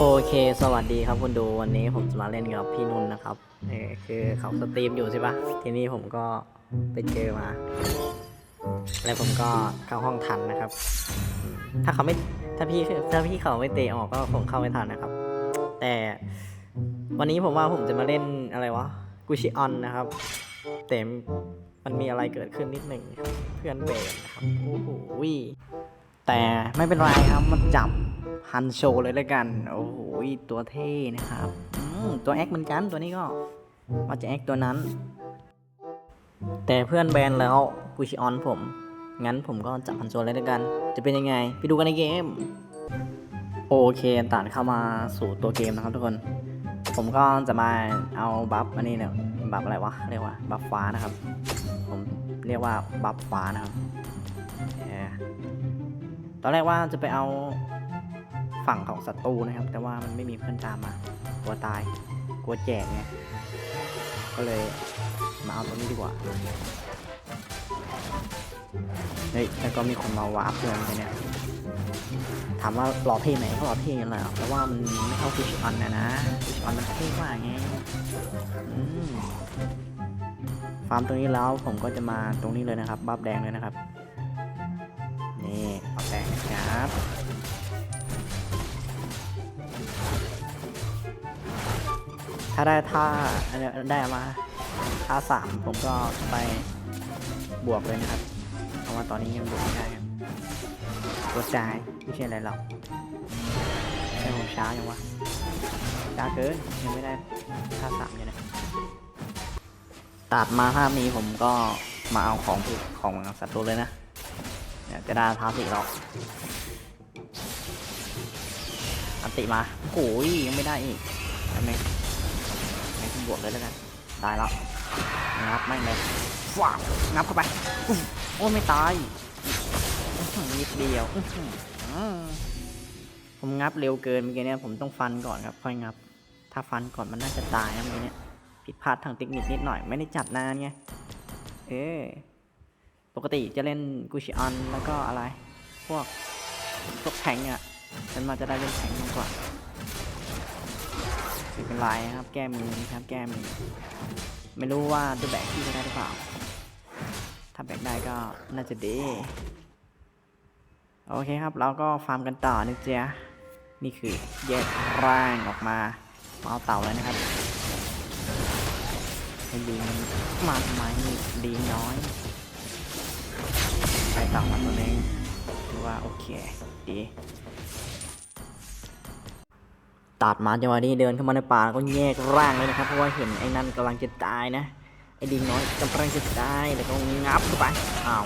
โอเค สวัสดีครับคุณดูวันนี้ผมจะมาเล่นกับพี่นุ่นนะครับเออคือเขาสตรีมอยู่ใช่ปะทีนี้ผมก็ไปเจอมา แล้วผมก็เข้าห้องทันนะครับ ถ้าเขาไม่ถ้าพี่ถ้าพี่เขาไม่เตะออกก็คงเข้าไม่ทันนะครับ แต่วันนี้ผมว่าผมจะมาเล่นอะไรวะกุชิออนนะครับแต่มันมีอะไรเกิดขึ้นนิดหนึ่งเพื่อนเบรนนะครับโอ้โห แต่ไม่เป็นไรครับมันจับฮันโชเลยแล้วกัน โอ้โหตัวเท่นะครับอืมตัวแอคเหมือนกันตัวนี้ก็มาจะแอคตัวนั้น แต่เพื่อนแบนแล้วกูชิออนผม งั้นผมก็จับฮันโชเลยแล้วกัน จะเป็นยังไง ไปดูกันในเกม โอเคตัดเข้ามาสู่ตัวเกมนะครับทุกคน ผมก็จะมาเอาบัฟอันนี้เนี่ยบัฟอะไรวะเรียกว่าบัฟฟ้านะครับ ผมเรียกว่าบัฟฟ้านะครับอ่อ ตอนแรกว่าจะไปเอาฝั่งของศัตรูนะครับ แต่ว่ามันไม่มีเพื่อนตามมากลัวตายกลัวแจกไงก็เลยมาเอาตรงนี้ดีกว่าเฮ้ยแล้วก็มีคนมาวาร์ปเพื่อนไปเนี่ยถามว่าหล่อเท่ไหมก็หล่อเท่กันแหละแต่ว่ามันไม่เข้าฟิชออนนะนะฟิชออนมันเท่กว่าไงฟาร์มตรงนี้แล้วผมก็จะมาตรงนี้เลยนะครับบัฟแดงเลยนะครับ นี่บัฟแด ครับถ้าได้ท่าได้มาท่าสามผมก็ไปบวกเลยนะครับ เพราะว่าตอนนี้ยังบวกไม่ได้ครับกดจ่ายไม่ใช่อะไรหรอกใช่ผมช้ายังวะช้าเกินยังไม่ได้ท่าสามยังนะตัดมาภาพนี้ผมก็มาเอาของของศัตรูเลยนะ เนี่ยจะได้ทาสีหรอกอันติมาโอ้ยยังไม่ได้อีกทำไมให้คุณบวกเลยแล้วกันได้แล้วงับไม่เลยฟาบงับเข้าไปโอ้ไม่ตายนิดเดียวผมงับเร็วเกินเมื่อกี้เนี่ยผมต้องฟันก่อนครับค่อยงับ ถ้าฟันก่อนมันน่าจะตายนะเมื่อกี้เนี่ยผิดพลาดทางเทคนิคนิดหน่อยไม่ได้จัดนานไงเออ ปกติจะเล่นกุชิออนแล้วก็อะไร พวกพวกแทงอะฉันมาจะได้เล่นแทงมากกว่าเป็นไรครับแก้มือครับแก้มือไม่รู้ว่าจะแบกที่จะได้หรือเปล่า ถ้าแบกได้ก็น่าจะดีโอเคครับเราก็ฟาร์มกันต่อนะจ๊ะนี่คือแยกร่างออกมาเอาเต่าเลยนะครับไอ้ดีมันมาทำไมดีน้อย ต่ามาตัวนึงถือว่าโอเคดีตัดมาจังหวะนี้เดินเข้ามาในป่าก็แยกร่างเลยนะครับ เพราะว่าเห็นไอ้นั่นกำลังจะตายนะ ไอ้ดิงน้อยกำลังจะตายแล้วก็งับเข้าไปอ้าว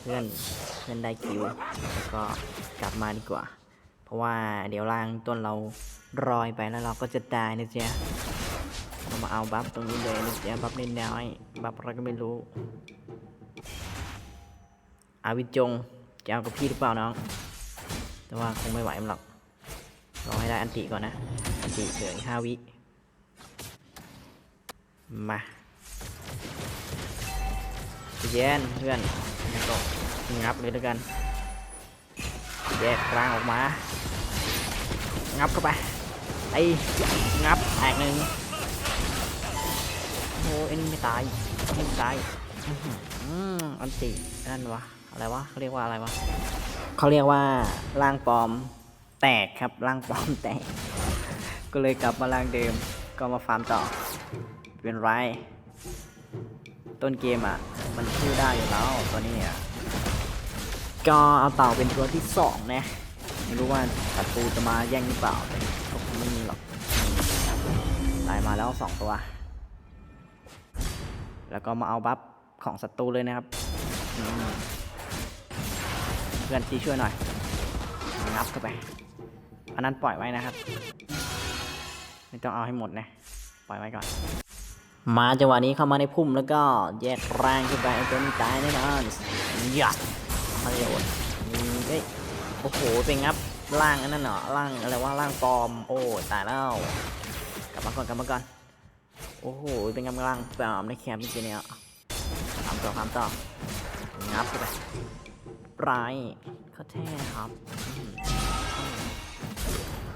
เพื่อนเพื่อนได้คิวแล้วก็กลับมาดีกว่า เพราะว่าเดี๋ยวร่างต้นเรารอยไปแล้วเราก็จะตายนะเจ๊เรามาเอาบัฟตรงนี้เลยนะเจ๊ะบัฟนิดน้อยบัฟอะไรก็ไม่รู้ อาวิจงจะเอากับพี่หรือเปล่าน้อง แต่ว่าคงไม่ไหวมันหรอกรอให้ได้อันติก่อนนะ อันติเหลืออีกห้าวิ มาเย็นเพื่อนแล้วก็งับเลยแล้วกัน แยกร่างออกมา งับเข้าไปไอ้งับแตกหนึ่งโอ้ไอ้นี่ไม่ตายไม่ตายอืมอันตินั่นวะ อะไรวะเขาเรียกว่าอะไรวะเขาเรียกว่าร่างปลอมแตกครับร่างปลอมแตก ก็เลยกลับมาร่างเดิมก็มาฟาร์มต่อ เป็นไร ต้นเกมอะ มันชื่อได้อยู่แล้วตัวนี้อะก็เอาเต่าเป็นตัวที่สองนะไม่รู้ว่าศัตรูจะมาแย่งหรือเปล่าแต่ก็คงไม่มีหรอกตายมาแล้วสองตัว แล้วก็มาเอาบัฟของศัตรูเลยนะครับ พื่อนทีช่วยหน่อยงับเข้าไปอันนั้นปล่อยไว้นะครับไม่ต้องเอาให้หมดนะปล่อยไว้ก่อน มาจังหวะนี้เข้ามาในพุ่มแล้วก็แยกร่างขึ้นไปไอ้ตัวนี้ตายแน่นอนยัดมาเร็วเอ้ยโอ้โหเป็นงับร่างอันนั้นเหรอร่างอะไรว่าร่างปลอมโอ้ตายแล้วกลับมาก่อนกลับมาก่อนโอ้โหเป็นงับร่างปลอมในแคมป์จริงๆเนี่ยทำต่อทำต่องับเข้าไป ปลายเขาแท้ครับ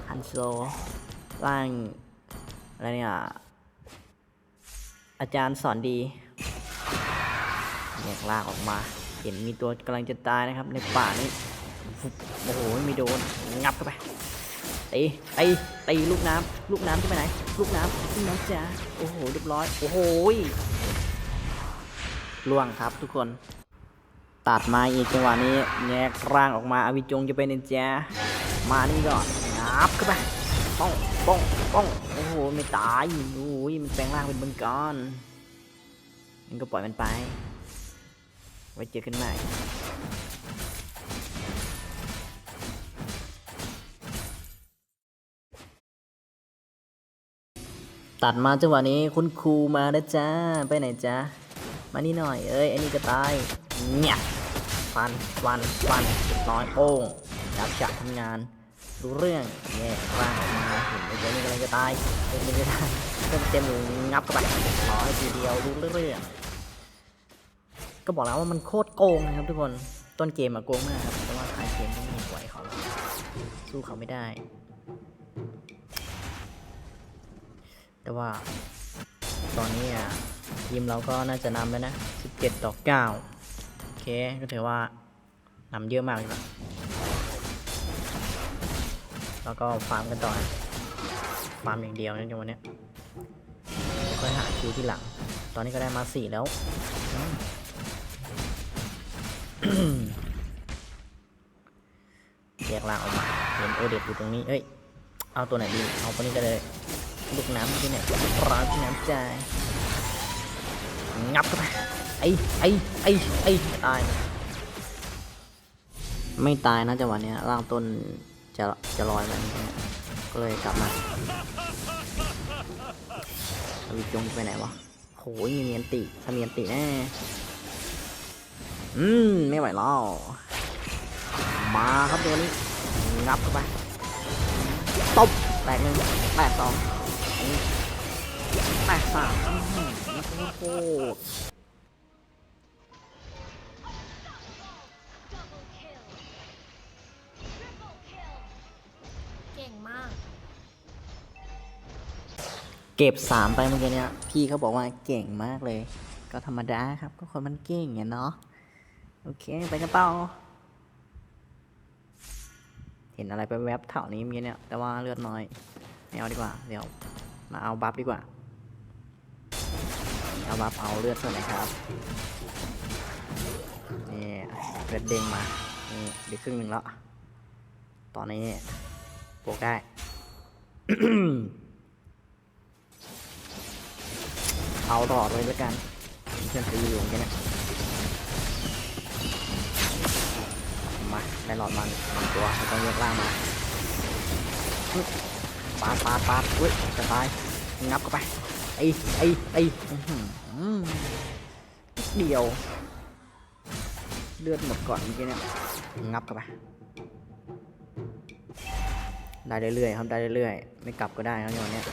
ฮันโซร่างอะไรเนี่ย อาจารย์สอนดีแยกลางออกมา เห็นมีตัวกำลังจะตายนะครับ ในป่านี้โอ้โหไม่โดน งับเข้าไปตีตีตีลูกน้ำลูกน้ำจะไปไหน ลูกน้ำลูกน้ำจ้าโอ้โหเรียบร้อย โอ้โหล่วงครับทุกคน ตัดมาอีกจังหวะนี้แยกร่างออกมาอวิจงจะเป็นนินจามานี่ก่อนงับเข้าไปป้องป้องป้องโอ้โหไม่ตายโอ้ยมันแปลงร่างเป็นบังกรมันก็ปล่อยมันไป ไว้เจอกันใหม่ตัดมาจังหวะนี้คุณครูมาแล้วจ้า ไปไหนจ้า มานี่หน่อย เอ้ยไอ้นี่ก็ตาย เนี่ยฟันฟันฟันเรียบร้อยโป้งยับจับทำงานรู้เรื่องแย่ร่างมาเห็นไอ้ตัวนี้กำลังจะตายเต็มเลยได้เต็มเต็มเลยงับเข้าไปร้อยทีเดียวรู้เรื่องก็บอกแล้วว่ามันโคตรโกงนะครับทุกคนต้นเกมอะโกงมากครับแต่ว่าท้ายเกมต้องมีปล่อยเขาสู้เขาไม่ได้ แต่ว่าตอนนี้อะ ทีมเราก็น่าจะนำแล้วนะ 17 ต่อ 9 โอเคก็ถือว่านำเยอะมากเลยนะแล้วก็ฟาร์มกันต่อฟาร์มอย่างเดียวนะจังวันนี้ค่อยหาคิวที่หลัง ตอนนี้ก็ได้มาสี่แล้วแยกล่างออกมาเห็นโอเดตอยู่ตรงนี้ เอ้ย เอาตัวไหนดี เอาตัวนี้ก็เลย ลูกน้ำที่เนี่ยร้านที่น้ำใจ งับเข้าไปไอ้ไอ้ไอ้ไอ้ตาย ไม่ตายนะจังหวะเนี้ยร่างต้นจะจะลอยมาอย่างเงี้ยก็เลยกลับมาอวิจงไปไหนวะโหยมีเมียนติถ้าเมียนติแน่ อืม ไม่ไหวแล้ว มาครับตัวนี้ งับเข้าไป ตบ แตกหนึ่งแตกสอง แตกสามโคตรเก่งมาก เก็บสามไปเมื่อกี้เนี่ยพี่เขาบอกว่าเก่งมากเลย ก็ธรรมดาครับ ก็คนมันเก่งเนาะโอเคไปกันเปล่าเห็นอะไรไปแวบๆแถวนี้เมื่อกี้เนี่ย แต่ว่าเลือดน้อยไม่เอาดีกว่า เดี๋ยว มาเอาบัฟดีกว่า เอาบัฟเอาเลือดส่วนไหนครับนี่เลือดเด้งมานี่เดี๋ยวครึ่งหนึ่งแล้ว ตอนนี้โปกได้เอาหลอดเลยแล้วยกันเพื่อนตีอยู่อย่างเงี้ยนะมาได้หลอดมาหนึ่งตัวไม่ต้องยกล่างมาปึ๊บปาดปาดปาดอุ้ยจะตายงับเข้าไปไอ้ไอ้ไอ้ เดียว เลือดหมดก่อนเมื่อกี้เนี่ย งับเข้าไป ได้เรื่อยๆครับได้เรื่อยๆ ไม่กลับก็ได้ครับอย่างเนี้ย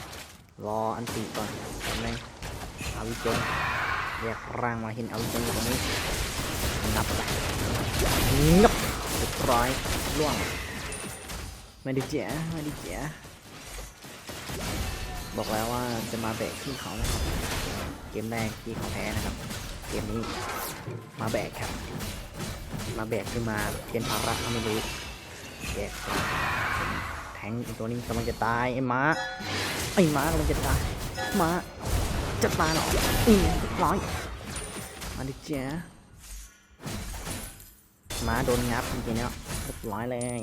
รออันตีก่อนทำไงเอาวิจงเรียกร่างมาเห็นเอาวิจงอยู่ตรงนี้ งับไปงับเรียบร้อยล่วงไม่ได้เจ๋ไม่ได้เจ๋บอกแล้วว่าจะมาแบกที่เขานะครับ เกมแรกที่เขาแพ้นะครับ เกมนี้มาแบกครับ มาแบกขึ้นมาเป็นภาระก็ไม่รู้แบกแทงตัวนี้กำลังจะตายไอ้ม้าไอ้ม้ากำลังจะตายม้าจะตายเหรออืมเรียบร้อยมาดิเจ้าม้าโดนงับจริงๆเนี่ยเรียบร้อยเลย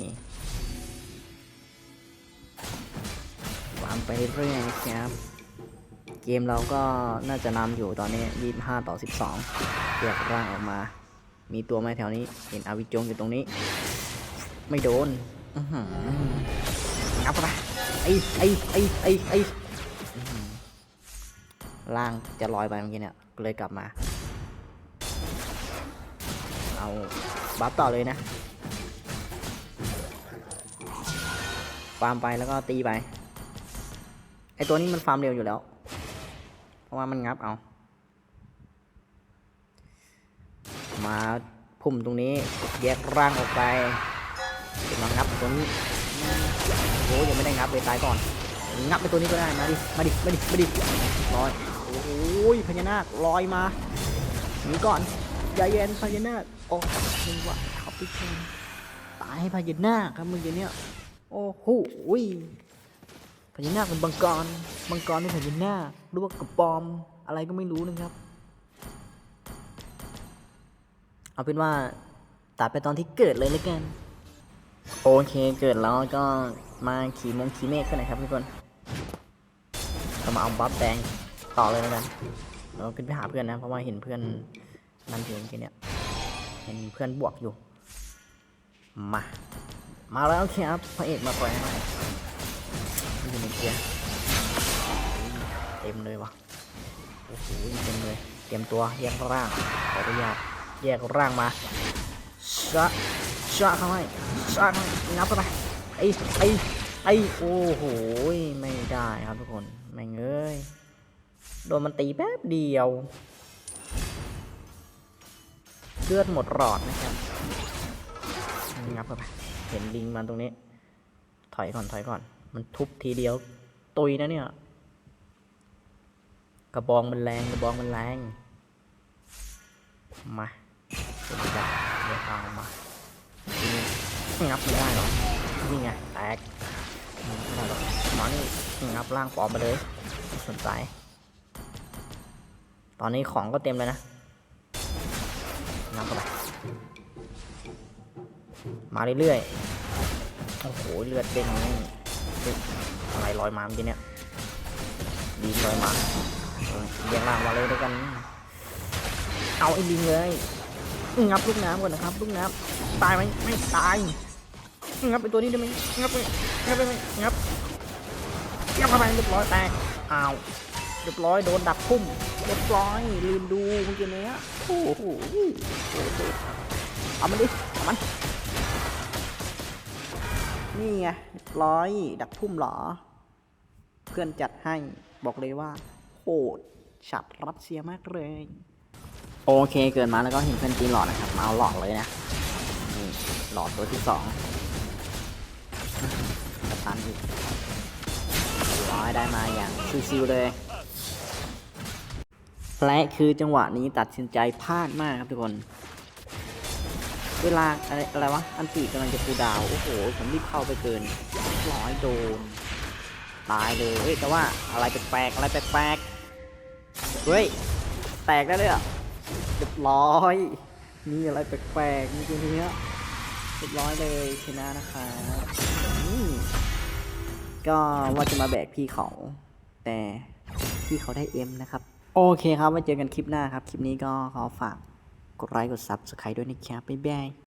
วางไปเรื่อยๆนะครับ เกมเราก็น่าจะนำอยู่ตอนนี้ 25 ต่อ 12เรียกร่างออกมา มีตัวไหมแถวนี้ เห็นอาวิจงอยู่ตรงนี้ ไม่โดนงับไปไอ้ไอ้ไอ้ไอ้ไอ้ล่างจะลอยไปเมื่อกี้เนี่ยเลยกลับมา เอาบัฟต่อเลยนะฟาร์มไปแล้วก็ตีไปไอตัวนี้มันฟาร์มเร็วอยู่แล้ว ราะว่ามันงับเอา มาพุ่มตรงนี้แยกร่างออกไปเดี๋ยวมางับตัวนี้โอ้ยังไม่ได้งับเลยตายก่อน งับไปตัวนี้ก็ได้มาดิมาดิมาดิมาดิลอยโอ้ยพญานาคลอยมาหนีก่อนใจเย็นพญานาคโอ้มึงวะขับไปชนตายให้พญานาคครับมึงอย่างเนี้ยโอ้โหย ญานาคเป็นบังกรบังกรเป็นพญานาคหรือว่ากระปอม อะไรก็ไม่รู้นะครับ เอาเป็นว่าตัดไปตอนที่เกิดเลยแล้วกัน โอเคเกิดแล้วก็มาขี่มงขี่เมฆกันน่อยครับทุกคนก็มาเอาบัฟแดงต่อเลยแล้วกันเราขึ้นไปหาเพื่อนนะ เพราะว่าเห็นเพื่อนนั่นเองทีเนี้ยเห็นเพื่อนบวกอยู่ มา มาแล้วครับพระเอกมาปล่อยให้ อยอยู่ในเกียร์เต็มเลยวะโอ้โหเต็มเลยเตรียมตัวแยกร่างขออนุญาตแยกร่างมาชะชะเข้าให้ชะเข้าให้งับเข้าไปไอ้ไอ้ไอ้โอ้โหไม่ได้ครับทุกคนไม่งเอ้ยโดนมันตีแป๊บเดียวเลือดหมดหลอดนะครับงับเข้าไปเห็นลิงมันตรงนี้ ถอยก่อนถอยก่อน มันทุบทีเดียว ตุยนะเนี่ย กระบองมันแรงกระบองมันแรง มาเป็นจับเดี๋ยวตามมางับไม่ได้หรอนี่ไงแตกไม่ได้หรอกหมอนี่งับร่างปลอมไปเลยไม่สนใจ ตอนนี้ของก็เต็มเลยนะงับเข้าไปมาเรื่อยๆโอ้โหเลือดเด้ง ลอยมาเมื่อกี้เนี่ยดีลอยมาเรียงร่างมาเลยด้วยกัน เอาไอ้ลิงเลยงับลูกน้ำก่อนนะครับลูกน้ำตายไหมไม่ตายงับไอ้ตัวนี้ได้ไหมงับไปงับไปไหมงับงับเข้าไปเรียบร้อยแตกอ้าวเรียบร้อยโดนดักพุ่มเรียบร้อยลืมดูเมื่อกี้เนี้ยโอ้โหโอ้โหเอามันดิเอามันนี่ไงเรียบร้อยดักพุ่มเหรอ เพื่อนจัดให้บอกเลยว่าโหดฉับรัสเซียมากเลย โอเคเกิดมาแล้วก็เห็นเพื่อนจีนหลอดนะครับมาเอาหลอดเลยนะนี่หลอดตัวที่สองสตันอีกร้อยได้มาอย่างชิวๆเลยและคือจังหวะนี้ตัดสินใจพลาดมากครับทุกคน เวลาอะไรอะไรวะ อันตีกำลังจะฟูดาว โอ้โห ผมรีบเข้าไปเกินร้อยโดน ตายเลยเฮ้ยแต่ว่าอะไรแปลกๆอะไรแปลกๆเฮ้ยแตกได้เลยอะเรียบร้อยมีอะไรแปลกๆมีตัวนี้ยเรียบร้อยเลยชนะนะคะอืมก็ว่าจะมาแบกพี่เขา แต่พี่เขาได้เอ็มนะครับ โอเคครับไว้เจอกันคลิปหน้าครับ คลิปนี้ก็ขอฝากกดไลค์กด Subscribe ด้วยนะครับบ๊ายบาย